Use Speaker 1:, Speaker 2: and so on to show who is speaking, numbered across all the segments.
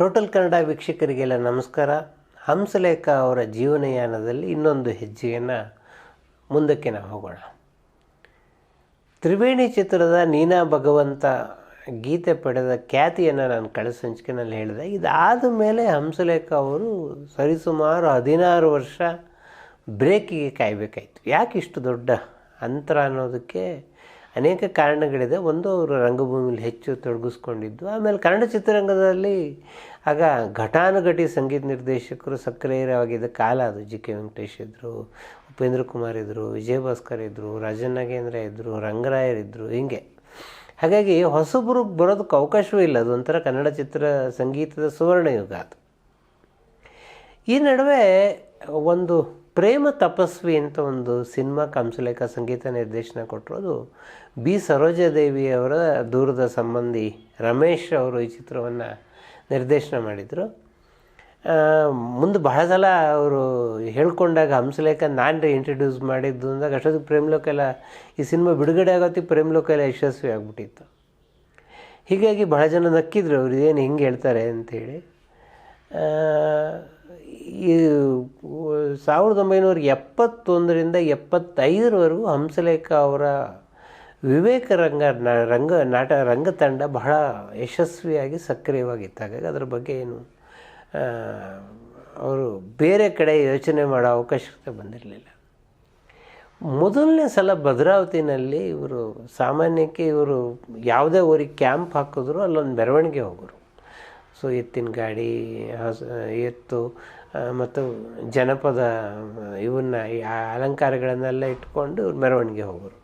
Speaker 1: Total Kannada ವೀಕ್ಷಕರಿಗೆಲ್ಲ ನಮಸ್ಕಾರ. ಹಂಸಲೇಖ ಅವರ ಜೀವನಯಾನದಲ್ಲಿ ಇನ್ನೊಂದು ಹೆಜ್ಜೆಯನ್ನು ಮುಂದಕ್ಕೆ ನಾವು ಹೋಗೋಣ. ತ್ರಿವೇಣಿ ಚಿತ್ರದ ನೀನಾ ಭಗವಂತ ಗೀತೆ ಪಡೆದ ಖ್ಯಾತಿಯನ್ನು ನಾನು ಕಳೆದ ಸಂಚಿಕೆನಲ್ಲಿ ಹೇಳಿದೆ. ಇದಾದ ಮೇಲೆ ಹಂಸಲೇಖ ಅವರು ಸರಿಸುಮಾರು ಹದಿನಾರು ವರ್ಷ ಬ್ರೇಕಿಗೆ ಕಾಯಬೇಕಾಯಿತು. ಯಾಕೆ ಇಷ್ಟು ದೊಡ್ಡ ಅಂತರ ಅನ್ನೋದಕ್ಕೆ ಅನೇಕ ಕಾರಣಗಳಿದೆ. ಒಂದು ಅವರು ರಂಗಭೂಮಿಲಿ ಹೆಚ್ಚು ತೊಡಗಿಸ್ಕೊಂಡಿದ್ದು, ಆಮೇಲೆ ಕನ್ನಡ ಚಿತ್ರರಂಗದಲ್ಲಿ ಆಗ ಘಟಾನುಘಟಿ ಸಂಗೀತ ನಿರ್ದೇಶಕರು ಸಕ್ರಿಯವಾಗಿದ್ದ ಕಾಲ ಅದು. ಜಿ. ಕೆ. ವೆಂಕಟೇಶ್ ಇದ್ದರು ಉಪೇಂದ್ರ ಕುಮಾರ್ ಇದ್ದರು ವಿಜಯಭಾಸ್ಕರ್ ಇದ್ದರು ರಾಜನಾಗೇಂದ್ರ ಇದ್ದರು ರಂಗರಾಯರಿದ್ದರು ಹೀಗೆ. ಹಾಗಾಗಿ ಹೊಸಬ್ರು ಬರೋದಕ್ಕೆ ಅವಕಾಶವೂ ಇಲ್ಲ. ಅದು ಒಂಥರ ಕನ್ನಡ ಚಿತ್ರ ಸಂಗೀತದ ಸುವರ್ಣಯುಗ ಅದು. ಈ ನಡುವೆ ಒಂದು ಪ್ರೇಮ ತಪಸ್ವಿ ಅಂತ ಒಂದು ಸಿನಿಮಾ ಕಂಸಲೇಖ ಸಂಗೀತ ನಿರ್ದೇಶನ ಕೊಟ್ಟಿರೋದು ಬಿ ಸರೋಜಾದೇವಿಯವರ ದೂರದ ಸಂಬಂಧಿ ರಮೇಶ್ ಅವರು ಈ ಚಿತ್ರವನ್ನು ನಿರ್ದೇಶನ ಮಾಡಿದರು. ಮುಂದೆ ಬಹಳ ಸಲ ಅವರು ಹೇಳ್ಕೊಂಡಾಗ ಹಂಸಲೇಖ, ನಾನು ರೀ ಇಂಟ್ರಡ್ಯೂಸ್ ಮಾಡಿದ್ದು ಅಂದಾಗ ಅಷ್ಟೊತ್ತಿಗೆ ಪ್ರೇಮ್ಲೋಕೆಲ್ಲ ಈ ಸಿನಿಮಾ ಬಿಡುಗಡೆ ಆಗೋತ್ತಿಗೆ ಪ್ರೇಮ್ಲೋಕೆಲ್ಲ ಯಶಸ್ವಿ ಆಗಿಬಿಟ್ಟಿತ್ತು ಹೀಗಾಗಿ ಬಹಳ ಜನ ನಕ್ಕಿದ್ರು, ಅವ್ರು ಏನು ಹಿಂಗೆ ಹೇಳ್ತಾರೆ ಅಂಥೇಳಿ ಈ, ಸಾವಿರದ ಒಂಬೈನೂರ ಎಪ್ಪತ್ತೊಂದರಿಂದ ಎಪ್ಪತ್ತೈದರವರೆಗೂ ಹಂಸಲೇಖ ಅವರ ವಿವೇಕ ರಂಗ ರಂಗ, ನಾಟ, ರಂಗತಂಡ ಬಹಳ ಯಶಸ್ವಿಯಾಗಿ ಸಕ್ರಿಯವಾಗಿತ್ತು ಹಾಗಾಗಿ ಅದರ ಬಗ್ಗೆ ಏನು ಅವರು ಬೇರೆ ಕಡೆ ಯೋಚನೆ ಮಾಡೋ ಅವಕಾಶ ಬಂದಿರಲಿಲ್ಲ. ಮೊದಲನೇ ಸಲ ಭದ್ರಾವತಿನಲ್ಲಿ ಇವರು ಸಾಮಾನ್ಯಕ್ಕೆ ಇವರು ಯಾವುದೇ ಊರಿಗೆ ಕ್ಯಾಂಪ್ ಹಾಕಿದ್ರು, ಅಲ್ಲೊಂದು ಮೆರವಣಿಗೆ ಹೋಗೋರು ಸೊ ಎತ್ತಿನ ಗಾಡಿ ಹಸ ಎತ್ತು ಆ, ಮತ್ತು ಜನಪದ ಇವನ್ನ ಈ ಅಲಂಕಾರಗಳನ್ನೆಲ್ಲ ಇಟ್ಕೊಂಡು ಮೆರವಣಿಗೆ ಹೋಗೋರು.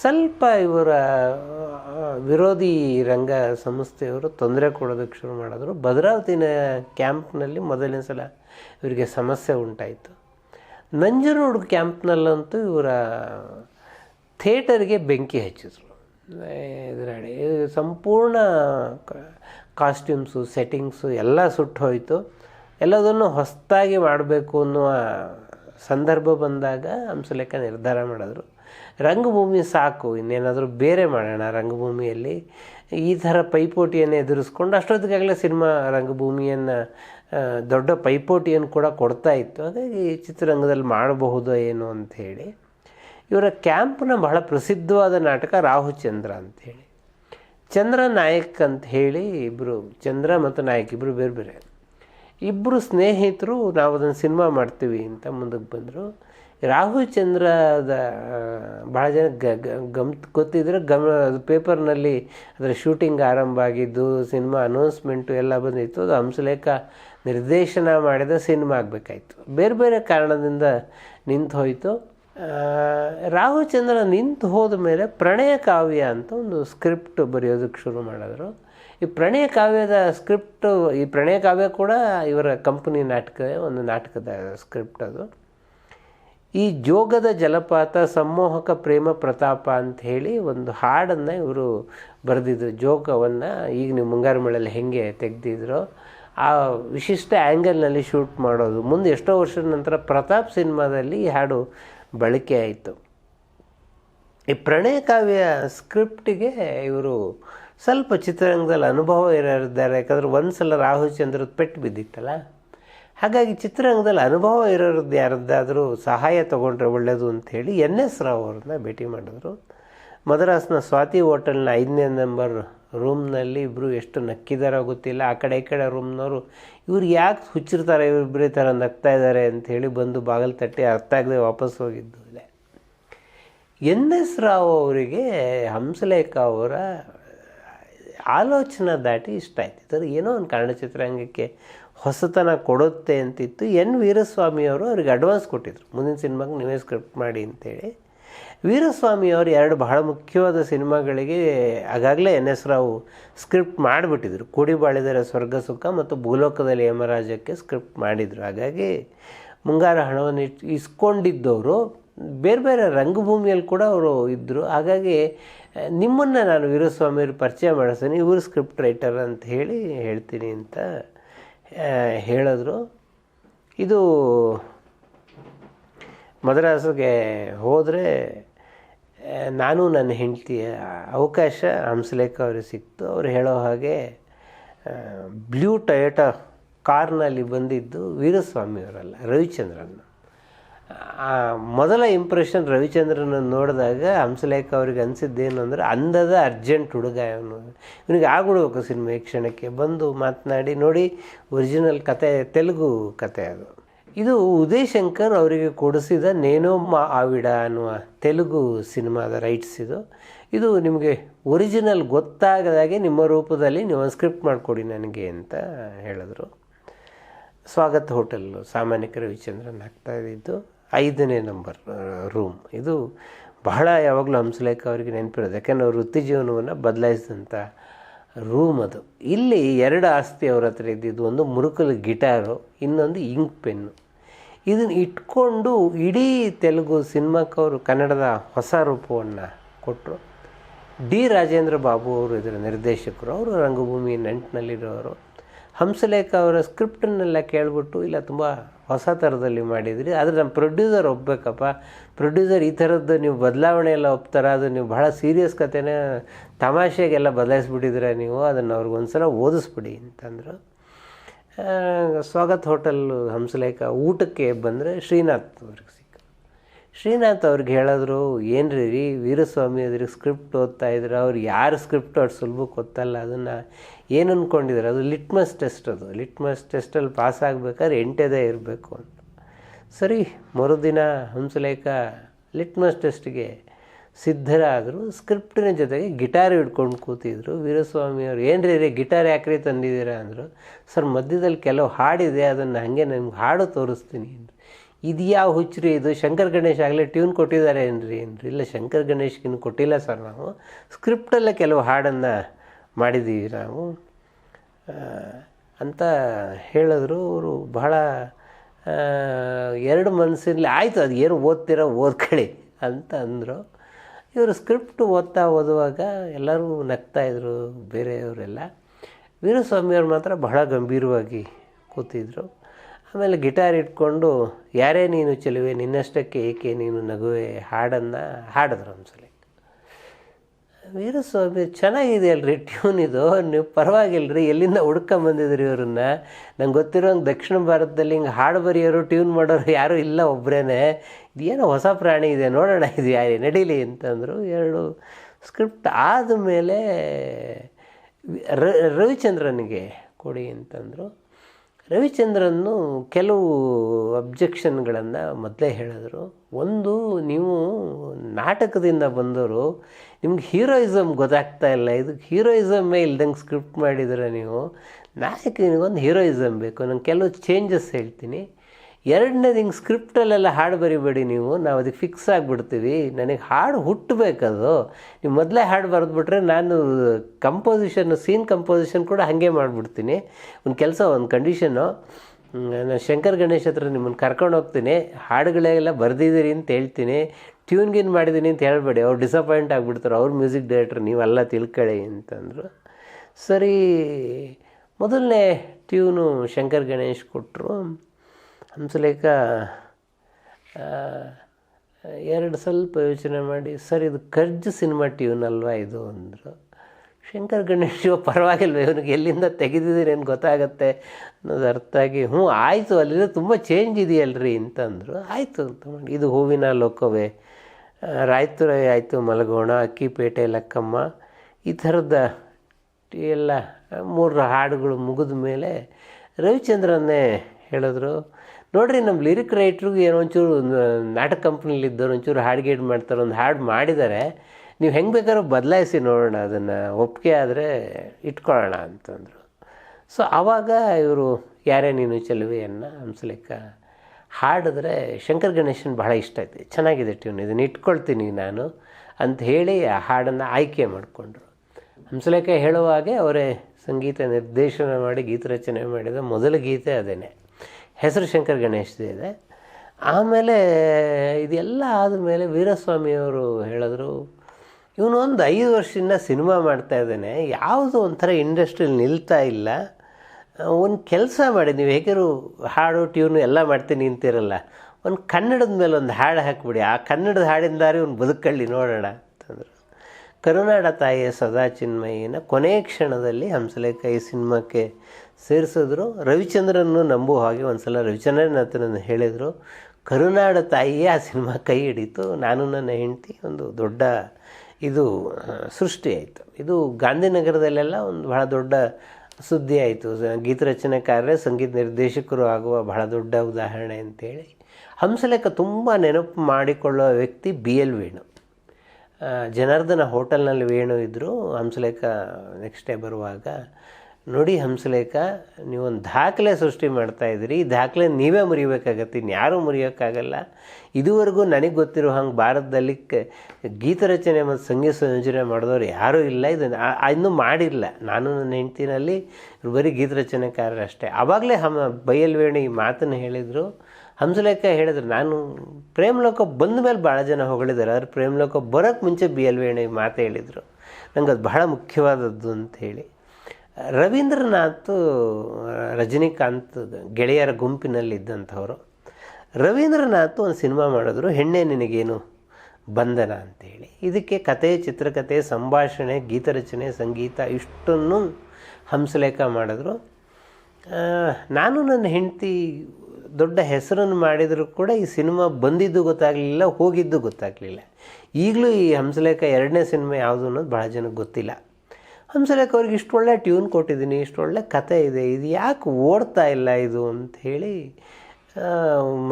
Speaker 1: ಸ್ವಲ್ಪ ಇವರ ಆ, ವಿರೋಧಿ ರಂಗ ಸಂಸ್ಥೆಯವರು ತೊಂದರೆ ಕೊಡೋದಕ್ಕೆ ಶುರು ಮಾಡಿದ್ರು. ಭದ್ರಾವತಿನ ಕ್ಯಾಂಪ್ನಲ್ಲಿ ಮೊದಲನೇ ಸಲ ಇವರಿಗೆ ಸಮಸ್ಯೆ ಉಂಟಾಯಿತು. ನಂಜನಗೂಡು ಕ್ಯಾಂಪ್ನಲ್ಲಂತೂ ಇವರ ಥಿಯೇಟರ್ಗೆ ಬೆಂಕಿ ಹಚ್ಚಿದ್ರು. ಇದರಡಿ ಸಂಪೂರ್ಣ ಕಾಸ್ಟ್ಯೂಮ್ಸು ಸೆಟ್ಟಿಂಗ್ಸು ಎಲ್ಲ ಸುಟ್ಟು ಹೋಯಿತು. ಎಲ್ಲದನ್ನು ಹೊಸದಾಗಿ ಮಾಡಬೇಕು ಅನ್ನುವ ಸಂದರ್ಭ ಬಂದಾಗ ಹಂಸಲೇಖ ನಿರ್ಧಾರ ಮಾಡಿದ್ರು. ರಂಗಭೂಮಿ ಸಾಕು, ಇನ್ನೇನಾದರೂ ಬೇರೆ ಮಾಡೋಣ ರಂಗಭೂಮಿಯಲ್ಲಿ. ಈ ಥರ ಪೈಪೋಟಿಯನ್ನು ಎದುರಿಸ್ಕೊಂಡು ಅಷ್ಟೊತ್ತಿಗಾಗಲೇ ಸಿನಿಮಾ ರಂಗಭೂಮಿಯನ್ನು ದೊಡ್ಡ ಪೈಪೋಟಿಯನ್ನು ಕೂಡ ಕೊಡ್ತಾ ಇತ್ತು. ಹಾಗಾಗಿ ಚಿತ್ರರಂಗದಲ್ಲಿ ಮಾಡಬಹುದು ಏನು ಅಂಥೇಳಿ ಇವರ ಕ್ಯಾಂಪ್ನ ಬಹಳ ಪ್ರಸಿದ್ಧವಾದ ನಾಟಕ ರಾಹುಚಂದ್ರ ಅಂಥೇಳಿ ಚಂದ್ರ ನಾಯಕ್ ಅಂತ ಹೇಳಿ ಇಬ್ಬರು ಚಂದ್ರ ಮತ್ತು ನಾಯಕ್ ಇಬ್ಬರು ಬೇರೆ ಬೇರೆ. ಇಬ್ಬರು ಸ್ನೇಹಿತರು ನಾವು ಅದನ್ನು ಸಿನಿಮಾ ಮಾಡ್ತೀವಿ ಅಂತ ಮುಂದಕ್ಕೆ ಬಂದರು. ರಾಹು ಚಂದ್ರದ ಭಾಳ ಜನ ಗಮ್, ಗೊತ್ತಿದ್ರೆ ಗಮ ಪೇಪರ್ನಲ್ಲಿ ಅದರ ಶೂಟಿಂಗ್ ಆರಂಭ ಆಗಿದ್ದು, ಸಿನಿಮಾ ಅನೌನ್ಸ್ಮೆಂಟು ಎಲ್ಲ ಬಂದಿತ್ತು. ಅದು ಹಂಸಲೇಖ ನಿರ್ದೇಶನ ಮಾಡಿದ ಸಿನಿಮಾ ಆಗಬೇಕಾಯ್ತು. ಬೇರೆ ಬೇರೆ ಕಾರಣದಿಂದ ನಿಂತು ಹೋಯಿತು. ರಾಹುಚಂದ್ರ ನಿಂತು ಹೋದ ಮೇಲೆ ಪ್ರಣಯ ಕಾವ್ಯ ಅಂತ ಒಂದು ಸ್ಕ್ರಿಪ್ಟ್ ಬರೆಯೋದಕ್ಕೆ ಶುರು ಮಾಡಿದ್ರು. ಈ ಪ್ರಣಯ ಕಾವ್ಯದ ಸ್ಕ್ರಿಪ್ಟ್, ಈ ಪ್ರಣಯ ಕಾವ್ಯ ಕೂಡ ಇವರ ಕಂಪನಿ ನಾಟಕ, ಒಂದು ನಾಟಕದ ಸ್ಕ್ರಿಪ್ಟ್ ಅದು. ಈ ಜೋಗದ ಜಲಪಾತ ಸಮ್ಮೋಹಕ ಪ್ರೇಮ ಪ್ರತಾಪ ಅಂತ ಹೇಳಿ ಒಂದು ಹಾಡನ್ನು ಇವರು ಬರೆದಿದ್ರು. ಜೋಗವನ್ನು ಈಗ ನೀವು ಮುಂಗಾರು ಮಳೆಯಲ್ಲಿ ಹೆಂಗೆ ತೆಗೆದಿದ್ರು. ಆ ವಿಶಿಷ್ಟ ಆ್ಯಂಗಲ್ನಲ್ಲಿ ಶೂಟ್ ಮಾಡೋದು. ಮುಂದೆ ಎಷ್ಟೋ ವರ್ಷದ ನಂತರ ಪ್ರತಾಪ್ ಸಿನಿಮಾದಲ್ಲಿ ಈ ಹಾಡು ಬಳಕೆ ಆಯಿತು. ಈ ಪ್ರಣಯ ಕಾವ್ಯ ಸ್ಕ್ರಿಪ್ಟಿಗೆ ಇವರು ಸ್ವಲ್ಪ ಚಿತ್ರರಂಗದಲ್ಲಿ ಅನುಭವ ಇರೋರಿದ್ದಾರೆ. ಯಾಕಂದ್ರೆ ಒಂದು ಸಲ ರಾಹುಚಂದ್ರದ ಪೆಟ್ಟು ಬಿದ್ದಿತ್ತಲ್ಲ. ಹಾಗಾಗಿ ಚಿತ್ರರಂಗದಲ್ಲಿ ಅನುಭವ ಇರೋರದ್ದು ಯಾರದ್ದಾದರೂ ಸಹಾಯ ತೊಗೊಂಡ್ರೆ ಒಳ್ಳೆಯದು ಅಂಥೇಳಿ ಎನ್ ಎಸ್ ರಾವ್ ಅವ್ರನ್ನ ಭೇಟಿ ಮಾಡಿದ್ರು. ಮದ್ರಾಸ್ನ ಸ್ವಾತಿ ಹೋಟೆಲ್ನ ಐದನೇ ನಂಬರ್ ರೂಮ್ನಲ್ಲಿ ಇಬ್ಬರು ಎಷ್ಟು ನಕ್ಕಿದಾರೋ ಗೊತ್ತಿಲ್ಲ. ಆ ಕಡೆ ಈ ಕಡೆ ರೂಮ್ನವರು ಇವ್ರು ಯಾಕೆ ಹುಚ್ಚಿರ್ತಾರೆ ಇವ್ರಿಬ್ಬರೇ ಥರ ನಗ್ತಾ ಇದ್ದಾರೆ ಅಂಥೇಳಿ ಬಂದು ಬಾಗಿಲು ತಟ್ಟಿ ಅರ್ಥ ಆಗದೆ ವಾಪಸ್ ಹೋಗಿದ್ದು ಎನ್ ಎಸ್ ರಾವ್ ಅವರಿಗೆ ಹಂಸಲೇಖ ಅವರ ಆಲೋಚನಾ ದಾಟಿ ಇಷ್ಟ ಆಯ್ತು. ಇದರ ಏನೋ ಒಂದು ಕಾರಣ ಚಿತ್ರರಂಗಕ್ಕೆ ಹೊಸತನ ಕೊಡುತ್ತೆ ಅಂತಿತ್ತು. ಎನ್ ವೀರಸ್ವಾಮಿ ಅವರು ಅವ್ರಿಗೆ ಅಡ್ವಾನ್ಸ್ ಕೊಟ್ಟಿದ್ರು. ಮುಂದಿನ ಸಿನಿಮಾಗೆ ನೀವೇ ಸ್ಕ್ರಿಪ್ಟ್ ಮಾಡಿ ಅಂತೇಳಿ. ವೀರಸ್ವಾಮಿ ಅವರು ಎರಡು ಬಹಳ ಮುಖ್ಯವಾದ ಸಿನಿಮಾಗಳಿಗೆ ಆಗಾಗಲೇ ಎನ್ ಎಸ್ ರಾವ್ ಸ್ಕ್ರಿಪ್ಟ್ ಮಾಡಿಬಿಟ್ಟಿದ್ರು. ಕೂಡಿ ಬಾಳಿದರೆ ಸ್ವರ್ಗ ಸುಖ ಮತ್ತು ಭೂಲೋಕದಲ್ಲಿ ಯಮರಾಜಕ್ಕೆ ಸ್ಕ್ರಿಪ್ಟ್ ಮಾಡಿದರು. ಹಾಗಾಗಿ ಮುಂಗಾರ ಹಣವನ್ನು ಇಟ್, ಇಸ್ಕೊಂಡಿದ್ದವರು ಬೇರೆ ಬೇರೆ ರಂಗಭೂಮಿಯಲ್ಲಿ ಕೂಡ ಅವರು ಇದ್ದರು ಹಾಗಾಗಿ ನಿಮ್ಮನ್ನು ನಾನು ವೀರಸ್ವಾಮಿಯವ್ರಿಗೆ ಪರಿಚಯ ಮಾಡಿಸ್ತೀನಿ, ಇವರು ಸ್ಕ್ರಿಪ್ಟ್ ರೈಟರ್ ಅಂತ ಹೇಳಿ ಹೇಳ್ತೀನಿ ಅಂತ ಹೇಳಿದ್ರು. ಇದು ಮದ್ರಾಸಿಗೆ ಹೋದರೆ ನಾನು ನನ್ನ ಹೆಂಡತಿಯ ಅವಕಾಶ ಹಂಸಲೇಖ ಅವ್ರಿಗೆ ಸಿಕ್ತು. ಅವ್ರು ಹೇಳೋ ಹಾಗೆ ಬ್ಲೂ ಟಯೋಟಾ ಕಾರ್ನಲ್ಲಿ ಬಂದಿದ್ದು ವೀರಸ್ವಾಮಿಯವರಲ್ಲ ರವಿಚಂದ್ರನ್. ಆ, ಮೊದಲ ಇಂಪ್ರೆಷನ್ ರವಿಚಂದ್ರನ ನೋಡಿದಾಗ ಹಂಸಲೇಖ ಅವ್ರಿಗೆ ಅನಿಸಿದ್ದೇನು ಅಂದರೆ, ಅಂದದ ಅರ್ಜೆಂಟ್ ಹುಡುಗ ಇವನು. ಇವನಿಗೆ ಆಗ್ಬಿಡ್ಬೇಕು ಸಿನಿಮಾ ಕ್ಷಣಕ್ಕೆ ಬಂದು ಮಾತನಾಡಿ, ನೋಡಿ ಒರಿಜಿನಲ್ ಕತೆ, ತೆಲುಗು ಕತೆ ಅದು. ಇದು ಉದಯ್ ಶಂಕರ್ ಅವರಿಗೆ ಕೊಡಿಸಿದ ನೇನೋ ಮಾ ಆವಿಡ ಅನ್ನುವ ತೆಲುಗು ಸಿನಿಮಾದ ರೈಟ್ಸ್ ಇದು. ಇದು ನಿಮಗೆ ಒರಿಜಿನಲ್ ಗೊತ್ತಾಗದಾಗೆ ನಿಮ್ಮ ರೂಪದಲ್ಲಿ ನೀವು ಸ್ಕ್ರಿಪ್ಟ್ ಮಾಡಿಕೊಡಿ ನನಗೆ ಅಂತ ಹೇಳಿದ್ರು. ಸ್ವಾಗತ್ ಹೋಟೆಲ್ಲು ಸಾಮಾನ್ಯಕ ರವಿಚಂದ್ರನ್ ಆಗ್ತಾ ಇದ್ದಿದ್ದು. ಐದನೇ ನಂಬರ್ ರೂಮ್. ಇದು ಬಹಳ ಯಾವಾಗಲೂ ಹಂಸಲೇಖ ಅವರಿಗೆ ನೆನಪಿರೋದು. ಯಾಕೆಂದ್ರೆ ವೃತ್ತಿ ಜೀವನವನ್ನು ಬದಲಾಯಿಸಿದಂಥ ರೂಮ್ ಅದು ಇಲ್ಲಿ ಎರಡು ಆಸ್ತಿ ಅವ್ರ ಹತ್ರ ಇದ್ದಿದ್ದು, ಒಂದು ಮುರುಕಲು ಗಿಟಾರು, ಇನ್ನೊಂದು ಇಂಕ್ ಪೆನ್ನು. ಇದನ್ನು ಇಟ್ಕೊಂಡು ಇಡೀ ತೆಲುಗು ಸಿನಿಮಾಕ್ಕೆ ಅವರು ಕನ್ನಡದ ಹೊಸ ರೂಪವನ್ನು ಕೊಟ್ಟರು ಡಿ ರಾಜೇಂದ್ರ ಬಾಬು ಅವರು ಇದರ ನಿರ್ದೇಶಕರು, ಅವರು ರಂಗಭೂಮಿ ನಂಟಿನಲ್ಲಿರೋರು. ಹಂಸಲೇಖ ಅವರ ಸ್ಕ್ರಿಪ್ಟನ್ನೆಲ್ಲ ಕೇಳಿಬಿಟ್ಟು, ಇಲ್ಲ, ತುಂಬ ಹೊಸ ಥರದಲ್ಲಿ ಮಾಡಿದ್ರಿ. ಆದರೆ ನಮ್ಮ ಪ್ರೊಡ್ಯೂಸರ್ ಒಪ್ಪಬೇಕಪ್ಪ ಪ್ರೊಡ್ಯೂಸರ್ ಈ ಥರದ್ದು ನೀವು ಬದಲಾವಣೆ ಎಲ್ಲ ಒಪ್ತಾರ, ಅದು ನೀವು ಭಾಳ ಸೀರಿಯಸ್ ಕಥೆನೇ ತಮಾಷೆಗೆಲ್ಲ ಬದಲಾಯಿಸ್ಬಿಟ್ಟಿದ್ರೆ ನೀವು, ಅದನ್ನು ಅವ್ರಿಗೆ ಒಂದ್ಸಲ ಓದಿಸ್ಬಿಡಿ ಅಂತಂದರು. ಸ್ವಾಗತ್ ಹೋಟೆಲ್ ಹಂಸಲೇಖ ಊಟಕ್ಕೆ ಬಂದರೆ ಶ್ರೀನಾಥ್ ಅವ್ರಿಗೆ ಸಿಕ್ಕ ಶ್ರೀನಾಥ್ ಅವ್ರಿಗೆ ಹೇಳಿದ್ರು ಏನು ರೀ ವೀರಸ್ವಾಮಿ ಅದ್ರಿಗೆ ಸ್ಕ್ರಿಪ್ಟ್ ಓದ್ತಾ ಇದ್ರು, ಅವ್ರು ಯಾರು ಸ್ಕ್ರಿಪ್ಟ್ ಅವ್ರು ಸುಲಭಕ್ಕೆ ಗೊತ್ತಲ್ಲ ಅದನ್ನು ಏನು ಅಂದ್ಕೊಂಡಿದ್ದಾರೆ ಅದು ಲಿಟ್ಮಸ್ ಟೆಸ್ಟ್ ಅದು. ಲಿಟ್ಮಸ್ ಟೆಸ್ಟಲ್ಲಿ ಪಾಸ್ ಆಗಬೇಕಾದ್ರೆ ಎಂಟೇದೇ ಇರಬೇಕು ಅಂತ. ಸರಿ, ಮರುದಿನ ಹಂಸಲೇಖ ಲಿಟ್ಮಸ್ ಟೆಸ್ಟ್ಗೆ ಸಿದ್ಧರಾದರು ಸ್ಕ್ರಿಪ್ಟಿನ ಜೊತೆಗೆ ಗಿಟಾರ್ ಹಿಡ್ಕೊಂಡು ಕೂತಿದ್ರು. ವೀರಸ್ವಾಮಿ ಅವರು ಏನು ರೀ ಗಿಟಾರ್ ಯಾಕ್ರಿ ತಂದಿದ್ದೀರಾ? ಅಂದರು, ಸರ್, ಮಧ್ಯದಲ್ಲಿ ಕೆಲವು ಹಾಡಿದೆ, ಅದನ್ನು ಹಾಗೆ ನಿಮ್ಗೆ ಹಾಡು ತೋರಿಸ್ತೀನಿ ಇದು ಯಾವ ಹುಚ್ಚರಿ ಇದು? ಶಂಕರ್ ಗಣೇಶ್ ಆಗಲೇ ಟ್ಯೂನ್ ಕೊಟ್ಟಿದ್ದಾರೆ ಏನ್ರಿ? ಏನ್ರಿ ಇಲ್ಲ, ಶಂಕರ್ ಗಣೇಶ್ಗಿನ್ನು ಕೊಟ್ಟಿಲ್ಲ ಸರ್ ನಾವು. ಸ್ಕ್ರಿಪ್ಟಲ್ಲೇ ಕೆಲವು ಹಾಡನ್ನು ಮಾಡಿದ್ದೀವಿ ನಾವು. ಅಂತ ಹೇಳಿದ್ರು ಅವರು ಬಹಳ ಎರಡು ಮನಸ್ಸಿನಲ್ಲಿ ಆಯಿತು, ಅದು ಏನು ಓದ್ತೀರೋ, ಓದ್ಕೊಳ್ಳಿ ಅಂತ ಅಂದರು. ಇವರು ಸ್ಕ್ರಿಪ್ಟ್ ಓದ್ತಾ ಓದುವಾಗ ಎಲ್ಲರೂ ನಗ್ತಾಯಿದ್ರು ಬೇರೆಯವರೆಲ್ಲ. ವೀರಸ್ವಾಮಿಯವ್ರು ಮಾತ್ರ ಬಹಳ ಗಂಭೀರವಾಗಿ ಕೂತಿದ್ರು. ಆಮೇಲೆ ಗಿಟಾರ್ ಇಟ್ಕೊಂಡು, ಯಾರೇ ನೀನು ಚೆಲುವೆ, ನಿನ್ನಷ್ಟಕ್ಕೆ ಏಕೆ ನೀನು ನಗುವೆ, ಹಾಡನ್ನು ಹಾಡಿದ್ರು ಒಂದ್ಸಲ. ವೀರಸ್ವಾಮಿ ಚೆನ್ನಾಗಿದೆ ಅಲ್ರಿ ಟ್ಯೂನ್ ಇದು. ನೀವು ಪರವಾಗಿಲ್ಲ ರೀ ಎಲ್ಲಿಂದ ಹುಡ್ಕೊಂಬಂದಿದ್ರಿ ಇವ್ರನ್ನ? ನಂಗೆ ಗೊತ್ತಿರೋಂಗೆ ದಕ್ಷಿಣ ಭಾರತದಲ್ಲಿ ಹಿಂಗೆ ಹಾಡು ಬರೆಯೋರು ಟ್ಯೂನ್ ಮಾಡೋರು ಯಾರೂ ಇಲ್ಲ ಒಬ್ಬರೇ ಇದೇನೋ ಹೊಸ ಪ್ರಾಣಿ ಇದೆ, ನೋಡೋಣ ಇದು ಯಾರಿ ನಡೀಲಿ ಅಂತಂದರು ಎರಡು ಸ್ಕ್ರಿಪ್ಟ್ ಆದಮೇಲೆ ರವಿಚಂದ್ರನಿಗೆ ಕೊಡಿ ಅಂತಂದರು. ರವಿಚಂದ್ರನ್ನು ಕೆಲವು ಅಬ್ಜೆಕ್ಷನ್ಗಳನ್ನು ಮೊದಲೇ ಹೇಳಿದ್ರು. ಒಂದು, ನೀವು ನಾಟಕದಿಂದ ಬಂದವರು ನಿಮ್ಗೆ ಹೀರೋಯಿಸಮ್ ಗೊತ್ತಾಗ್ತಾ ಇಲ್ಲ. ಇದು ಹೀರೋಯಿಸಮ್ಮೇ ಇಲ್ದಂಗೆ ಸ್ಕ್ರಿಪ್ಟ್ ಮಾಡಿದರೆ ನೀವು, ನಾಯಕನಿಗೊಂದು ಹೀರೋಯಿಸಮ್ ಬೇಕು. ನಂಗೆ ಕೆಲವು ಚೇಂಜಸ್ ಹೇಳ್ತೀನಿ. ಎರಡನೇದು ಹಿಂಗೆ ಸ್ಕ್ರಿಪ್ಟಲ್ಲೆಲ್ಲ ಹಾಡು ಬರಿಬೇಡಿ ನೀವು. ನಾವು ಅದಕ್ಕೆ ಫಿಕ್ಸ್ ಆಗಿಬಿಡ್ತೀವಿ. ನನಗೆ ಹಾಡು ಹುಟ್ಟಬೇಕದು ನೀವು ಮೊದಲೇ ಹಾಡು ಬರೆದ್ಬಿಟ್ರೆ ನಾನು ಕಂಪೋಸಿಷನ್ ಸೀನ್ ಕಂಪೋಸಿಷನ್ ಕೂಡ ಹಾಗೆ ಮಾಡಿಬಿಡ್ತೀನಿ. ಒಂದು ಕೆಲಸ, ಒಂದು ಕಂಡೀಷನ್ನು ನಾನು ಶಂಕರ್ ಗಣೇಶ್ ಹತ್ರ ನಿಮ್ಮನ್ನು ಕರ್ಕೊಂಡು ಹೋಗ್ತೀನಿ. ಹಾಡುಗಳೆಲ್ಲ ಬರೆದಿದ್ದೀರಿ ಅಂತ ಹೇಳ್ತೀನಿ. ಟ್ಯೂನ್ಗಿನ್ ಮಾಡಿದ್ದೀನಿ ಅಂತ ಹೇಳಬೇಡಿ. ಅವ್ರು ಡಿಸಪಾಯಿಂಟ್ ಆಗಿಬಿಡ್ತಾರೆ. ಅವ್ರ ಮ್ಯೂಸಿಕ್ ಡೈರೆಕ್ಟ್ರ್ ನೀವೆಲ್ಲ ತಿಳ್ಕೊಳ್ಳಿ ಅಂತಂದರು. ಸರಿ, ಮೊದಲನೇ ಟ್ಯೂನು ಶಂಕರ್ ಗಣೇಶ್ ಕೊಟ್ಟರು ಹಂಸಲೇಖ ಎರಡು ಸ್ವಲ್ಪ ಯೋಚನೆ ಮಾಡಿ, ಸರ್ ಇದು ಕರ್ಜ್ ಸಿನಿಮಾ ಟ್ಯೂನ್ ಅಲ್ವಾ ಇದು ಅಂದರು. ಶಂಕರ್ ಗಣೇಶ್ ಪರವಾಗಿಲ್ವ, ಇವನಿಗೆ ಎಲ್ಲಿಂದ ತೆಗೆದಿದ್ದೀರಿ ಏನು ಗೊತ್ತಾಗತ್ತೆ ಅನ್ನೋದು ಅರ್ಥ ಆಗಿ, ಹ್ಞೂ, ಆಯಿತು ಅಲ್ಲಿಂದ ತುಂಬ ಚೇಂಜ್ ಇದೆಯಲ್ರಿ ಅಂತಂದರು. ಆಯಿತು ಅಂತ ಮಾಡಿ, ಇದು ಹೂವಿನ ಲೋಕವೇ ರಾಯ್ತುರೈ ಆಯಿತು, ಮಲಗೋಣ, ಅಕ್ಕಿಪೇಟೆ, ಲಕ್ಕಮ್ಮ, ಈ ಥರದ ಎಲ್ಲ, ಮೂರು ಹಾಡುಗಳು ಮುಗಿದ ಮೇಲೆ ರವಿಚಂದ್ರನ್ನೇ ಹೇಳಿದ್ರು. ನೋಡ್ರಿ ನಮ್ಮ ಲಿರಿಕ್ ರೈಟ್ರಿಗೂ ಏನೋ ಒಂಚೂರು ನಾಟಕ ಕಂಪ್ನಿಲಿ ಇದ್ದವ್ರು ಒಂಚೂರು ಹಾಡು ಗೀಡು ಮಾಡ್ತಾರೆ ಒಂದು ಹಾಡು ಮಾಡಿದ್ದಾರೆ ನೀವು ಹೆಂಗೆ ಬೇಕಾದ್ರೂ ಬದಲಾಯಿಸಿ ನೋಡೋಣ, ಅದನ್ನು ಒಪ್ಪಿಗೆ ಆದರೆ ಇಟ್ಕೊಳ್ಳೋಣ ಅಂತಂದರು. ಸೊ ಆವಾಗ ಇವರು, ಯಾರೇ ನೀನು ಚೆಲುವೆಯನ್ನು ಹಂಸಲೇಖ ಹಾಡಿದ್ರೆ ಶಂಕರ್ ಗಣೇಶನ್ ಬಹಳ ಇಷ್ಟ ಆಯ್ತು. ಚೆನ್ನಾಗಿದೆ ಟ್ಯೂನ್ ಇದನ್ನು ಇಟ್ಕೊಳ್ತೀನಿ ನಾನು ಅಂತ ಹೇಳಿ ಆ ಹಾಡನ್ನು ಆಯ್ಕೆ ಮಾಡಿಕೊಂಡ್ರು. ಹಂಸಲೇಖ ಹೇಳುವಾಗೆ ಅವರೇ ಸಂಗೀತ ನಿರ್ದೇಶನ ಮಾಡಿ, ಗೀತ ರಚನೆ ಮಾಡಿದ ಮೊದಲ ಗೀತೆ ಅದೇನೆ. ಹೆಸರು ಶಂಕರ್ ಗಣೇಶ್ದೇ ಇದೆ. ಆಮೇಲೆ ಇದೆಲ್ಲ ಆದಮೇಲೆ ವೀರಸ್ವಾಮಿಯವರು ಹೇಳಿದ್ರು, ಇವನು ಒಂದು ಐದು ವರ್ಷದಿಂದ ಸಿನಿಮಾ ಮಾಡ್ತಾ ಇದ್ದಾನೆ, ಯಾವುದು ಒಂಥರ ಇಂಡಸ್ಟ್ರಿಯಲ್ಲಿ ನಿಲ್ತಾ ಇಲ್ಲ. ಒಂದು ಕೆಲಸ ಮಾಡಿ, ನೀವು ಹೇಗಿರು ಹಾಡು, ಟ್ಯೂನು ಎಲ್ಲ ಮಾಡ್ತೀನಿ ಅಂತಿರಲ್ಲ, ಒಂದು ಕನ್ನಡದ ಮೇಲೆ ಒಂದು ಹಾಡು ಹಾಕಿಬಿಡಿ, ಆ ಕನ್ನಡದ ಹಾಡಿಂದಾರಿ ಒಂದು ಬದುಕಳ್ಳಿ ನೋಡೋಣ ಅಂತಂದರು. ಕರುನಾಡ ತಾಯಿಯ ಸದಾ ಚಿನ್ಮಯಿನ ಕೊನೆಯ ಕ್ಷಣದಲ್ಲಿ ಹಂಸಲೇಖ ಈ ಸಿನಿಮಾಕ್ಕೆ ಸೇರಿಸಿದ್ರು. ರವಿಚಂದ್ರನ್ನು ನಂಬುವ ಹಾಗೆ ಒಂದು ಸಲ ರವಿಚಂದ್ರನ್ ಹತ್ರನ ಹೇಳಿದರು. ಕರುನಾಡ ತಾಯಿಯೇ ಆ ಸಿನಿಮಾ ಕೈ ಹಿಡಿತು. ನಾನು ನನ್ನ ಹೆಂಡತಿ, ಒಂದು ದೊಡ್ಡ ಇದು ಸೃಷ್ಟಿಯಾಯಿತು ಇದು ಗಾಂಧಿನಗರದಲ್ಲೆಲ್ಲ ಒಂದು ಬಹಳ ದೊಡ್ಡ ಸುದ್ದಿ ಆಯಿತು. ಗೀತರಚನೆಕಾರರೇ ಸಂಗೀತ ನಿರ್ದೇಶಕರು ಆಗುವ ಬಹಳ ದೊಡ್ಡ ಉದಾಹರಣೆ ಅಂತೇಳಿ. ಹಂಸಲೇಖ ತುಂಬ ನೆನಪು ಮಾಡಿಕೊಳ್ಳುವ ವ್ಯಕ್ತಿ ಬಿ ಎಲ್ ವೇಣು. ಜನಾರ್ದನ ಹೋಟೆಲ್ನಲ್ಲಿ ವೇಣು ಇದ್ದರು ಹಂಸಲೇಖ ನೆಕ್ಸ್ಟ್ ಡೇ ಬರುವಾಗ ನೋಡಿ ಹಂಸಲೇಖ, ನೀವೊಂದು ದಾಖಲೆ ಸೃಷ್ಟಿ ಮಾಡ್ತಾ ಇದ್ದೀರಿ. ಈ ದಾಖಲೆ ನೀವೇ ಮುರಿಬೇಕಾಗತ್ತೆ ಇನ್ಯಾರೂ ಮುರಿಯೋಕ್ಕಾಗಲ್ಲ. ಇದುವರೆಗೂ ನನಗೆ ಗೊತ್ತಿರೋ ಹಂಗೆ ಭಾರತದಲ್ಲಿ ಕ ಗೀತರಚನೆ ಮತ್ತು ಸಂಗೀತ ಸಂಯೋಜನೆ ಮಾಡಿದವರು ಯಾರೂ ಇಲ್ಲ. ಇದನ್ನು ಇನ್ನೂ ಮಾಡಿಲ್ಲ. ನಾನು ನನ್ನ ಹೆಂಡ್ತಿನಲ್ಲಿ ಬರೀ ಬರೀ ಗೀತರಚನೆಕಾರರು ಅಷ್ಟೇ. ಆವಾಗಲೇ ಹಮ, ಬೈಯಲ್ವೇಣಿ ಈ ಮಾತನ್ನು ಹೇಳಿದರು. ಹಂಸಲೇಖ ಹೇಳಿದ್ರು, ನಾನು ಪ್ರೇಮ್ಲೋಕ ಬಂದ ಮೇಲೆ ಭಾಳ ಜನ ಹೊಗಳಿದ್ದಾರೆ. ಆದರೆ ಪ್ರೇಮ್ಲೋಕ ಬರೋಕ್ಕೆ ಮುಂಚೆ ಬಿ ಎಲ್ ವೇಣಿ ಮಾತು ಹೇಳಿದರು. ನಂಗೆ ಅದು ಬಹಳ ಮುಖ್ಯವಾದದ್ದು ಅಂತ ಹೇಳಿ. ರವೀಂದ್ರನಾಥ್, ರಜನಿಕಾಂತ್ ಗೆಳೆಯರ ಗುಂಪಿನಲ್ಲಿದ್ದಂಥವರು. ರವೀಂದ್ರನಾಥ್ ಒಂದು ಸಿನಿಮಾ ಮಾಡಿದ್ರು, ಹೆಣ್ಣೆ ನಿನಗೇನು ಬಂಧನ ಅಂತೇಳಿ. ಇದಕ್ಕೆ ಕತೆ ಚಿತ್ರಕಥೆ, ಸಂಭಾಷಣೆ ಗೀತ ರಚನೆ ಸಂಗೀತ ಇಷ್ಟನ್ನು ಹಂಸಲೇಖ ಮಾಡಿದ್ರು. ನಾನು ನನ್ನ ಹೆಂಡತಿ ದೊಡ್ಡ ಹೆಸರನ್ನು ಮಾಡಿದರೂ ಕೂಡ ಈ ಸಿನಿಮಾ ಬಂದಿದ್ದು ಗೊತ್ತಾಗಲಿಲ್ಲ, ಹೋಗಿದ್ದು ಗೊತ್ತಾಗಲಿಲ್ಲ. ಈಗಲೂ ಈ ಹಂಸಲೇಖ ಎರಡನೇ ಸಿನಿಮಾ ಯಾವುದು ಅನ್ನೋದು ಭಾಳ ಜನಕ್ಕೆ ಗೊತ್ತಿಲ್ಲ. ಹಂಸಲೇಖ ಅವ್ರಿಗೆ ಇಷ್ಟು ಒಳ್ಳೆ ಟ್ಯೂನ್ ಕೊಟ್ಟಿದ್ದೀನಿ ಇಷ್ಟು ಒಳ್ಳೆ ಕತೆ ಇದೆ, ಇದು ಯಾಕೆ ಓಡ್ತಾ ಇಲ್ಲ ಇದು ಅಂತ ಹೇಳಿ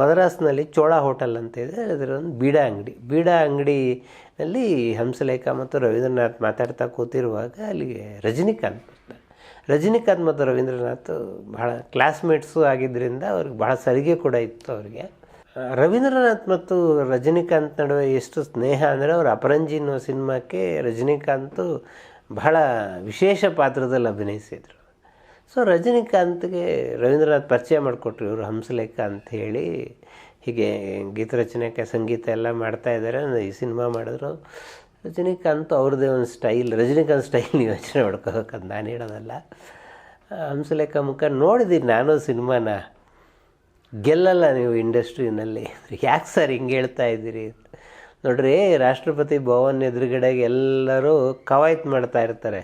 Speaker 1: ಮದ್ರಾಸ್ನಲ್ಲಿ ಚೋಳ ಹೋಟೆಲ್ ಅಂತ ಇದೆ ಅದರ ಒಂದು ಬೀಡಾ ಅಂಗಡಿ. ಬೀಡಾ ಅಂಗಡಿನಲ್ಲಿ ಹಂಸಲೇಖ ಮತ್ತು ರವೀಂದ್ರನಾಥ್ ಮಾತಾಡ್ತಾ ಕೂತಿರುವಾಗ ಅಲ್ಲಿಗೆ ರಜನಿಕಾಂತ್ ಬರ್ತಾರೆ. ರಜನಿಕಾಂತ್ ಮತ್ತು ರವೀಂದ್ರನಾಥ್ ಬಹಳ ಕ್ಲಾಸ್ಮೇಟ್ಸು ಆಗಿದ್ದರಿಂದ ಅವ್ರಿಗೆ ಬಹಳ ಸರಿಗೆ ಕೂಡ ಇತ್ತು ಅವರಿಗೆ. ರವೀಂದ್ರನಾಥ್ ಮತ್ತು ರಜನಿಕಾಂತ್ ನಡುವೆ ಎಷ್ಟು ಸ್ನೇಹ ಅಂದರೆ ಅವರು ಅಪರಂಜಿ ಅನ್ನೋ ಸಿನಿಮಾಕ್ಕೆ ರಜನಿಕಾಂತ್ ಬಹಳ ವಿಶೇಷ ಪಾತ್ರದಲ್ಲಿ ಅಭಿನಯಿಸಿದರು. ಸೊ ರಜನಿಕಾಂತ್ಗೆ ರವೀಂದ್ರನಾಥ್ ಪರಿಚಯ ಮಾಡಿಕೊಟ್ರು ಇವರು ಹಂಸಲೇಖ ಅಂತ ಹೇಳಿ. ಹೀಗೆ ಗೀತರಚನೆಗೆ ಸಂಗೀತ ಎಲ್ಲ ಮಾಡ್ತಾ ಇದ್ದಾರೆ. ಈ ಸಿನಿಮಾ ಮಾಡಿದ್ರು. ರಜನಿಕಾಂತ್ ಅವ್ರದ್ದೇ ಒಂದು ಸ್ಟೈಲ್, ರಜನಿಕಾಂತ್ ಸ್ಟೈಲ್ ಯೋಚನೆ ಮಾಡ್ಕೋಬೇಕಂತ ನಾನು ಹೇಳೋದಲ್ಲ. ಹಂಸಲೇಖ ಮುಖ ನೋಡಿದ್ದೀನಿ ನಾನು ಸಿನಿಮಾನ. ಗೆಲ್ಲಲ್ಲ ನೀವು ಇಂಡಸ್ಟ್ರಿನಲ್ಲಿ. ಯಾಕೆ ಸರ್ ಹಿಂಗೆ ಹೇಳ್ತಾ ಇದ್ದೀರಿ? ನೋಡ್ರಿ, ರಾಷ್ಟ್ರಪತಿ ಭವನ್ ಎದುರುಗಡೆಗೆ ಎಲ್ಲರೂ ಕವಾಯತ್ ಮಾಡ್ತಾ ಇರ್ತಾರೆ.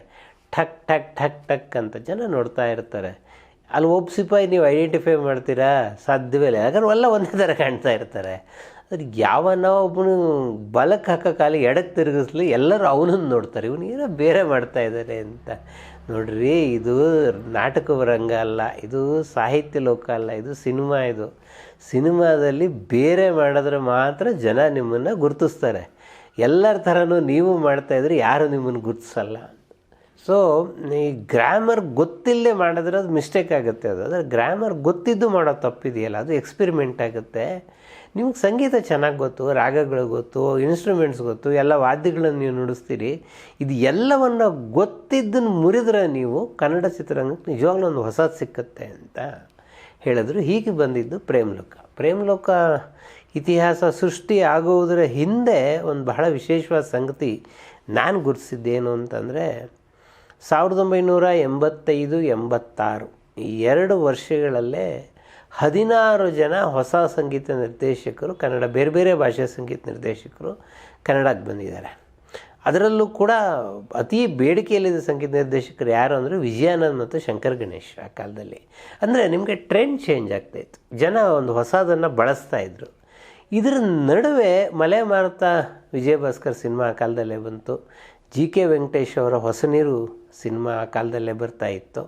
Speaker 1: ಠಕ್ ಠಕ್ ಠಕ್ ಠಕ್ ಅಂತ ಜನ ನೋಡ್ತಾ ಇರ್ತಾರೆ. ಅಲ್ಲಿ ಒಬ್ಬ ಸಿಪಾಯಿ ನೀವು ಐಡೆಂಟಿಫೈ ಮಾಡ್ತೀರಾ? ಸಾಧ್ಯವೇ ಯಾಕಂದ್ರೆ ಎಲ್ಲ ಒಂದೇ ಥರ ಕಾಣ್ತಾ ಇರ್ತಾರೆ. ಅದ್ರ ಯಾವನೋ ಒಬ್ಬನು ಬಲಕ್ಕೆ ಹಾಕೋ ಕಾಲಿಗೆ ಎಡಕ್ಕೆ ತಿರುಗಿಸ್ಲಿ ಎಲ್ಲರೂ ಅವನನ್ನು ನೋಡ್ತಾರೆ. ಇವನು ಏನೋ ಬೇರೆ ಮಾಡ್ತಾ ಇದ್ದಾರೆ ಅಂತ. ನೋಡ್ರಿ, ಇದು ನಾಟಕ ರಂಗ ಅಲ್ಲ, ಇದು ಸಾಹಿತ್ಯ ಲೋಕ ಅಲ್ಲ, ಇದು ಸಿನಿಮಾ ಇದು. ಸಿನಿಮಾದಲ್ಲಿ ಬೇರೆ ಮಾಡಿದ್ರೆ ಮಾತ್ರ ಜನ ನಿಮ್ಮನ್ನು ಗುರುತಿಸ್ತಾರೆ. ಎಲ್ಲರ ಥರನೂ ನೀವು ಮಾಡ್ತಾಯಿದ್ರೆ ಯಾರು ನಿಮ್ಮನ್ನು ಗುರುತಿಸಲ್ಲ. ಸೊ ಈ ಗ್ರಾಮರ್ ಗೊತ್ತಿಲ್ಲದೆ ಮಾಡಿದ್ರೆ ಅದು ಮಿಸ್ಟೇಕ್ ಆಗುತ್ತೆ ಅದು. ಆದರೆ ಗ್ರಾಮರ್ ಗೊತ್ತಿದ್ದು ಮಾಡೋ ತಪ್ಪಿದೆಯಲ್ಲ, ಅದು ಎಕ್ಸ್ಪೆರಿಮೆಂಟ್ ಆಗುತ್ತೆ. ನಿಮ್ಗೆ ಸಂಗೀತ ಚೆನ್ನಾಗಿ ಗೊತ್ತು, ರಾಗಗಳು ಗೊತ್ತು ಇನ್ಸ್ಟ್ರೂಮೆಂಟ್ಸ್ ಗೊತ್ತು, ಎಲ್ಲ ವಾದ್ಯಗಳನ್ನು ನೀವು ನುಡಿಸ್ತೀರಿ. ಇದು ಎಲ್ಲವನ್ನು ಗೊತ್ತಿದ್ದನ್ನು ಮುರಿದ್ರೆ ನೀವು ಕನ್ನಡ ಚಿತ್ರರಂಗಕ್ಕೆ ನಿಜವಾಗ್ಲೂ ಒಂದು ಹೊಸದು ಸಿಕ್ಕತ್ತೆ ಅಂತ ಹೇಳಿದ್ರು. ಹೀಗೆ ಬಂದಿದ್ದು ಪ್ರೇಮ್ಲೋಕ. ಪ್ರೇಮ್ಲೋಕ ಇತಿಹಾಸ ಸೃಷ್ಟಿ ಆಗುವುದರ ಹಿಂದೆ ಒಂದು ಬಹಳ ವಿಶೇಷವಾದ ಸಂಗತಿ ನಾನು ಗುರುತಿಸಿದ್ದೇನು ಅಂತಂದರೆ ಸಾವಿರದ ಒಂಬೈನೂರ ಎಂಬತ್ತೈದು, ಎಂಬತ್ತಾರು. ಈ ಎರಡು ವರ್ಷಗಳಲ್ಲೇ ಹದಿನಾರು ಜನ ಹೊಸ ಸಂಗೀತ ನಿರ್ದೇಶಕರು, ಕನ್ನಡ ಬೇರೆ ಬೇರೆ ಭಾಷೆಯ ಸಂಗೀತ ನಿರ್ದೇಶಕರು ಕನ್ನಡಕ್ಕೆ ಬಂದಿದ್ದಾರೆ. ಅದರಲ್ಲೂ ಕೂಡ ಅತಿ ಬೇಡಿಕೆಯಲ್ಲಿದ್ದ ಸಂಗೀತ ನಿರ್ದೇಶಕರು ಯಾರು ಅಂದರೆ ವಿಜಯಾನಂದ್ ಮತ್ತು ಶಂಕರ್ ಗಣೇಶ್ ಆ ಕಾಲದಲ್ಲಿ. ಅಂದರೆ ನಿಮಗೆ ಟ್ರೆಂಡ್ ಚೇಂಜ್ ಆಗ್ತಾಯಿತ್ತು ಜನ ಒಂದು ಹೊಸದನ್ನು ಬಳಸ್ತಾ ಇದ್ದರು ಇದರ ನಡುವೆ ಮಲೆ ಮಾರುತ ವಿಜಯ ಭಾಸ್ಕರ್ ಸಿನಿಮಾ ಕಾಲದಲ್ಲೇ ಬಂತು. ಜಿ ಕೆ ವೆಂಕಟೇಶ್ ಅವರ ಹೊಸನೀರು ಸಿನಿಮಾ ಆ ಕಾಲದಲ್ಲೇ ಬರ್ತಾ ಇತ್ತು.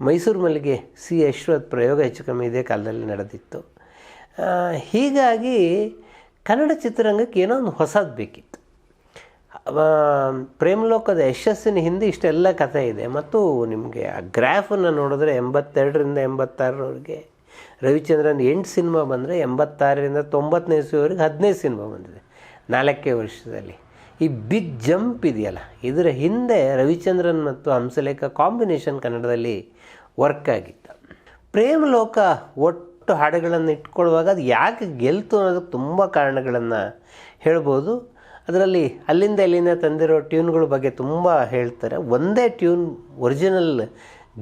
Speaker 1: ಮೈಸೂರು ಮಲ್ಲಿಗೆ ಸಿ ಯಶ್ವಥ್ ಪ್ರಯೋಗ ಹೆಚ್ಚು ಕಮ್ಮಿ ಇದೇ ಕಾಲದಲ್ಲಿ ನಡೆದಿತ್ತು. ಹೀಗಾಗಿ ಕನ್ನಡ ಚಿತ್ರರಂಗಕ್ಕೆ ಏನೋ ಒಂದು ಹೊಸದು ಬೇಕಿತ್ತು. ಪ್ರೇಮಲೋಕದ ಯಶಸ್ಸಿನ ಹಿಂದೆ ಇಷ್ಟೆಲ್ಲ ಕಥೆ ಇದೆ. ಮತ್ತು ನಿಮಗೆ ಆ ಗ್ರಾಫನ್ನು ನೋಡಿದ್ರೆ ಎಂಬತ್ತೆರಡರಿಂದ ಎಂಬತ್ತಾರರವರೆಗೆ ರವಿಚಂದ್ರನ್ ಎಂಟು ಸಿನಿಮಾ ಬಂದರೆ ಎಂಬತ್ತಾರರಿಂದ ತೊಂಬತ್ತನೇ ಇಸ್ವಿವರೆಗೆ ಹದಿನೈದು ಸಿನಿಮಾ ಬಂದಿದೆ ನಾಲ್ಕೇ ವರ್ಷದಲ್ಲಿ. ಈ ಬಿಗ್ ಜಂಪ್ ಇದೆಯಲ್ಲ? ಇದರ ಹಿಂದೆ ರವಿಚಂದ್ರನ್ ಮತ್ತು ಹಂಸಲೇಖ ಕಾಂಬಿನೇಷನ್ ಕನ್ನಡದಲ್ಲಿ ವರ್ಕ್ ಆಗಿತ್ತು ಪ್ರೇಮಲೋಕ ಒಟ್ಟು ಹಾಡುಗಳನ್ನು ಇಟ್ಕೊಳ್ಳುವಾಗ ಅದು ಯಾಕೆ ಗೆಲ್ತು ಅನ್ನೋದಕ್ಕೆ ತುಂಬ ಕಾರಣಗಳನ್ನು ಹೇಳ್ಬೋದು. ಅದರಲ್ಲಿ ಅಲ್ಲಿಂದ ಇಲ್ಲಿಂದ ತಂದಿರೋ ಟ್ಯೂನ್ಗಳ ಬಗ್ಗೆ ತುಂಬ ಹೇಳ್ತಾರೆ. ಒಂದೇ ಟ್ಯೂನ್ ಒರಿಜಿನಲ್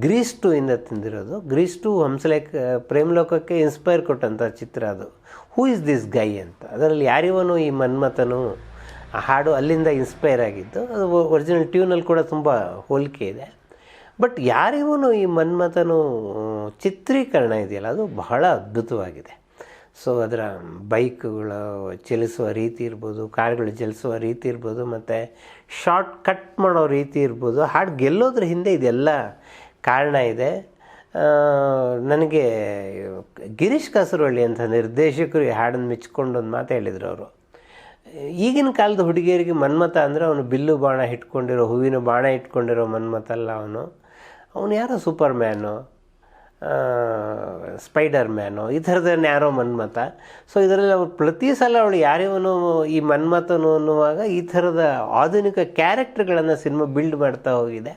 Speaker 1: ಗ್ರೀಸ್ ಟು ಇಂದ ತಂದಿರೋದು. ಗ್ರೀಸ್ ಟು ಹಂಸಲೇಖ ಪ್ರೇಮಲೋಕಕ್ಕೆ ಇನ್ಸ್ಪೈರ್ ಕೊಟ್ಟಂಥ ಚಿತ್ರ ಅದು. ಹೂ ಇಸ್ ದಿಸ್ ಗೈ ಅಂತ? ಅದರಲ್ಲಿ ಯಾರಿವನು ಈ ಮನ್ಮಥನು? ಆ ಹಾಡು ಅಲ್ಲಿಂದ ಇನ್ಸ್ಪೈರ್ ಆಗಿದ್ದು, ಅದು ಒರಿಜಿನಲ್ ಟ್ಯೂನಲ್ಲಿ ಕೂಡ ತುಂಬ ಹೋಲಿಕೆ ಇದೆ. ಬಟ್ ಯಾರಿಗೂ ಈ ಮನ್ಮಥನು ಚಿತ್ರೀಕರಣ ಇದೆಯಲ್ಲ, ಅದು ಬಹಳ ಅದ್ಭುತವಾಗಿದೆ. ಸೊ ಅದರ ಬೈಕ್ಗಳು ಚಲಿಸುವ ರೀತಿ ಇರ್ಬೋದು, ಕಾರ್ಗಳು ಚಲಿಸುವ ರೀತಿ ಇರ್ಬೋದು, ಮತ್ತು ಶಾರ್ಟ್ ಕಟ್ ಮಾಡೋ ರೀತಿ ಇರ್ಬೋದು, ಹಾಡು ಗೆಲ್ಲೋದ್ರ ಹಿಂದೆ ಇದೆಲ್ಲ ಕಾರಣ ಇದೆ. ನನಗೆ ಗಿರೀಶ್ ಕಾಸರವಳ್ಳಿ ಅಂತ ನಿರ್ದೇಶಕರು ಈ ಹಾಡನ್ನು ಮೆಚ್ಕೊಂಡು ಒಂದು ಮಾತು ಹೇಳಿದರು ಅವರು. ಈಗಿನ ಕಾಲದ ಹುಡುಗಿಯರಿಗೆ ಮನ್ಮಥ ಅಂದರೆ ಅವನು ಬಿಲ್ಲು ಬಾಣ ಇಟ್ಕೊಂಡಿರೋ ಹೂವಿನ ಬಾಣ ಇಟ್ಕೊಂಡಿರೋ ಮನ್ಮಥ ಅಲ್ಲ ಅವನು. ಅವನು ಯಾರೋ ಸೂಪರ್ ಮ್ಯಾನು ಸ್ಪೈಡರ್ ಮ್ಯಾನು ಈ ಥರದನ್ನ ಯಾರೋ ಮನ್ಮಥ. ಸೊ ಇದರಲ್ಲಿ ಅವ್ರು ಪ್ರತಿ ಸಲ ಅವಳು ಯಾರಿವನು ಈ ಮನ್ಮಥನು ಅನ್ನುವಾಗ ಈ ಥರದ ಆಧುನಿಕ ಕ್ಯಾರೆಕ್ಟರ್ಗಳನ್ನು ಸಿನಿಮಾ ಬಿಲ್ಡ್ ಮಾಡ್ತಾ ಹೋಗಿದೆ.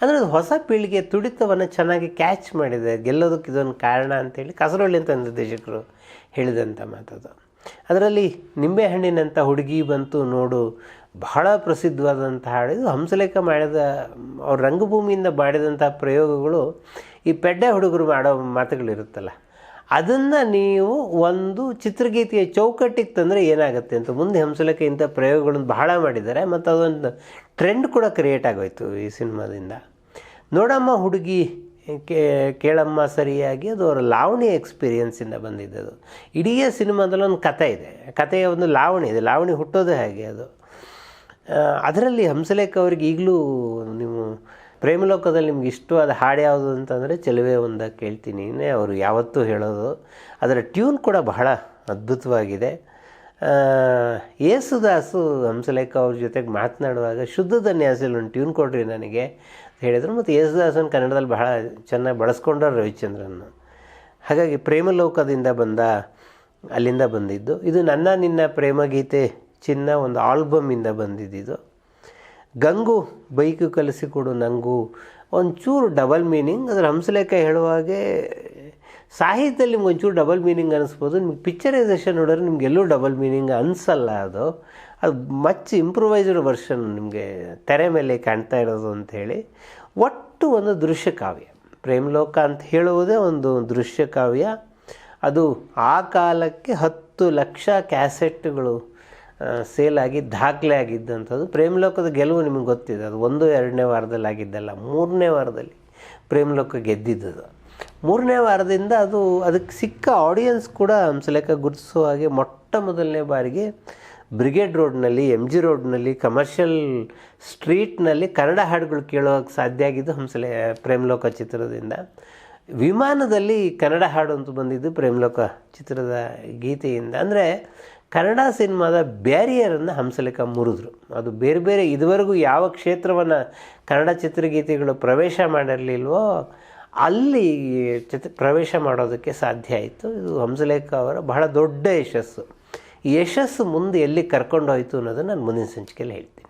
Speaker 1: ಅಂದರೆ ಅದು ಹೊಸ ಪೀಳಿಗೆ ತುಡಿತವನ್ನು ಚೆನ್ನಾಗಿ ಕ್ಯಾಚ್ ಮಾಡಿದೆ. ಗೆಲ್ಲೋದಕ್ಕೆ ಇದೊಂದು ಕಾರಣ ಅಂತೇಳಿ ಕಸರಳ್ಳಿ ಅಂತ ನಿರ್ದೇಶಕರು ಹೇಳಿದಂಥ ಮಾತದು. ಅದರಲ್ಲಿ ನಿಂಬೆಹಣ್ಣಿನಂಥ ಹುಡುಗಿ ಬಂತು ನೋಡು, ಬಹಳ ಪ್ರಸಿದ್ಧವಾದಂಥ ಹಾಡು. ಇದು ಹಂಸಲೇಖ ಮಾಡಿದ, ಅವ್ರ ರಂಗಭೂಮಿಯಿಂದ ಮಾಡಿದಂಥ ಪ್ರಯೋಗಗಳು ಈ ಪೆಡ್ಡೆ ಹುಡುಗರು ಮಾಡೋ ಮಾತುಗಳಿರುತ್ತಲ್ಲ. ಅದನ್ನು ನೀವು ಒಂದು ಚಿತ್ರಗೀತೆಯ ಚೌಕಟ್ಟಿಗೆ ತಂದರೆ ಏನಾಗುತ್ತೆ ಅಂತ ಮುಂದೆ ಹಂಸಲೇಖ ಇಂಥ ಪ್ರಯೋಗಗಳನ್ನು ಬಹಳ ಮಾಡಿದ್ದಾರೆ. ಮತ್ತು ಅದೊಂದು ಟ್ರೆಂಡ್ ಕೂಡ ಕ್ರಿಯೇಟ್ ಆಗೋಯ್ತು ಈ ಸಿನಿಮಾದಿಂದ. ನೋಡಮ್ಮ ಹುಡುಗಿ ಕೇಳಮ್ಮ ಸರಿಯಾಗಿ ಅದು ಅವರ ಲಾವಣಿ ಎಕ್ಸ್ಪೀರಿಯನ್ಸಿಂದ ಬಂದಿದ್ದದು ಇಡೀ ಸಿನಿಮಾದಲ್ಲಿ ಒಂದು ಕತೆ ಇದೆ. ಕಥೆಯ ಒಂದು ಲಾವಣಿ ಇದೆ. ಲಾವಣಿ ಹುಟ್ಟೋದೇ ಹಾಗೆ ಅದು. ಅದರಲ್ಲಿ ಹಂಸಲೇಖ ಅವ್ರಿಗೆ ಈಗಲೂ ನೀವು ಪ್ರೇಮಲೋಕದಲ್ಲಿ ನಿಮ್ಗೆ ಇಷ್ಟವಾದ ಹಾಡು ಯಾವುದು ಅಂತಂದರೆ ಚೆಲುವೆ ಒಂದ ಕೇಳ್ತೀನಿ ಅವರು ಯಾವತ್ತೂ ಹೇಳೋದು. ಅದರ ಟ್ಯೂನ್ ಕೂಡ ಬಹಳ ಅದ್ಭುತವಾಗಿದೆ. ಯೇಸುದಾಸು ಹಂಸಲೇಖ ಅವ್ರ ಜೊತೆಗೆ ಮಾತನಾಡುವಾಗ ಶುದ್ಧದ ನ್ಯಾಸಲ್ಲಿ ಒಂದು ಟ್ಯೂನ್ ಕೊಡ್ರಿ ನನಗೆ. ಹೇಳಿದರು ಮತ್ತು ಯೇಸುದಾಸನ್ ಕನ್ನಡದಲ್ಲಿ ಬಹಳ ಚೆನ್ನಾಗಿ ಬಳಸ್ಕೊಂಡ್ರು ರವಿಚಂದ್ರನ್. ಹಾಗಾಗಿ ಪ್ರೇಮಲೋಕದಿಂದ ಬಂದ, ಅಲ್ಲಿಂದ ಬಂದಿದ್ದು. ಇದು ನನ್ನ ನಿನ್ನ ಪ್ರೇಮಗೀತೆ ಚಿನ್ನ ಒಂದು ಆಲ್ಬಮಿಂದ ಬಂದಿದ್ದಿದ್ದು ಗಂಗು ಬೈಕು ಕಲಿಸಿಕೊಡು ನಂಗು ಒಂಚೂರು ಡಬಲ್ ಮೀನಿಂಗ್. ಅದರ ಹಂಸಲೇಖ ಹೇಳುವಾಗೆ ಸಾಹಿತ್ಯದಲ್ಲಿ ನಿಮ್ಗೆ ಒಂಚೂರು ಡಬಲ್ ಮೀನಿಂಗ್ ಅನಿಸ್ಬೋದು. ನಿಮ್ಗೆ ಪಿಕ್ಚರೈಸೇಷನ್ ನೋಡಿದ್ರೆ ನಿಮ್ಗೆ ಎಲ್ಲೂ ಡಬಲ್ ಮೀನಿಂಗ್ ಅನಿಸಲ್ಲ ಅದು. ಅದು ಮಚ್ ಇಂಪ್ರೂವೈಸ್ಡ್ ವರ್ಷನ್ ನಿಮಗೆ ತೆರೆ ಮೇಲೆ ಕಾಣ್ತಾ ಇರೋದು ಅಂಥೇಳಿ ಒಟ್ಟು ಒಂದು ದೃಶ್ಯ ಕಾವ್ಯ. ಪ್ರೇಮಲೋಕ ಅಂತ ಹೇಳುವುದೇ ಒಂದು ದೃಶ್ಯ ಕಾವ್ಯ. ಅದು ಆ ಕಾಲಕ್ಕೆ ಹತ್ತು ಲಕ್ಷ ಕ್ಯಾಸೆಟ್ಗಳು ಸೇಲ್ ಆಗಿ ದಾಖಲೆ ಆಗಿದ್ದಂಥದ್ದು. ಪ್ರೇಮಲೋಕದ ಗೆಲುವು ನಿಮಗೆ ಗೊತ್ತಿದೆ. ಅದು ಒಂದು, ಎರಡನೇ ವಾರದಲ್ಲಿ ಆಗಿದ್ದಲ್ಲ, ಮೂರನೇ ವಾರದಲ್ಲಿ ಪ್ರೇಮಲೋಕ ಗೆದ್ದಿದ್ದದು. ಮೂರನೇ ವಾರದಿಂದ ಅದು ಅದಕ್ಕೆ ಸಿಕ್ಕ ಆಡಿಯನ್ಸ್ ಕೂಡ ಹಂಸಲೇಖ ಗುರುತಿಸುವ ಹಾಗೆ ಮೊಟ್ಟ ಮೊದಲನೇ ಬಾರಿಗೆ ಬ್ರಿಗೇಡ್ ರೋಡ್ನಲ್ಲಿ ಎಂ ಜಿ ರೋಡ್ನಲ್ಲಿ ಕಮರ್ಷಿಯಲ್ ಸ್ಟ್ರೀಟ್ನಲ್ಲಿ ಕನ್ನಡ ಹಾಡುಗಳು ಕೇಳೋಕ್ಕೆ ಸಾಧ್ಯ ಆಗಿದ್ದು ಹಂಸಲೆ, ಪ್ರೇಮಲೋಕ ಚಿತ್ರದಿಂದ. ವಿಮಾನದಲ್ಲಿ ಕನ್ನಡ ಹಾಡು ಅಂತ ಬಂದಿದ್ದು ಪ್ರೇಮಲೋಕ ಚಿತ್ರದ ಗೀತೆಯಿಂದ. ಅಂದರೆ ಕನ್ನಡ ಸಿನಿಮಾದ ಬ್ಯಾರಿಯರನ್ನು ಹಂಸಲೇಖ ಮುರಿದ್ರು. ಅದು ಬೇರೆ ಬೇರೆ ಇದುವರೆಗೂ ಯಾವ ಕ್ಷೇತ್ರವನ್ನು ಕನ್ನಡ ಚಿತ್ರಗೀತೆಗಳು ಪ್ರವೇಶ ಮಾಡಿರಲಿಲ್ವೋ ಅಲ್ಲಿ ಚಿತ್ರ ಪ್ರವೇಶ ಮಾಡೋದಕ್ಕೆ ಸಾಧ್ಯ ಆಯಿತು. ಇದು ಹಂಸಲೇಖ ಅವರ ಬಹಳ ದೊಡ್ಡ ಯಶಸ್ಸು. ಯಶಸ್ಸು ಮುಂದೆ ಎಲ್ಲಿ ಕರ್ಕೊಂಡು ಹೋಯಿತು ಅನ್ನೋದನ್ನು ನಾನು ಮುಂದಿನ ಸಂಚಿಕೆಯಲ್ಲಿ ಹೇಳ್ತೀನಿ.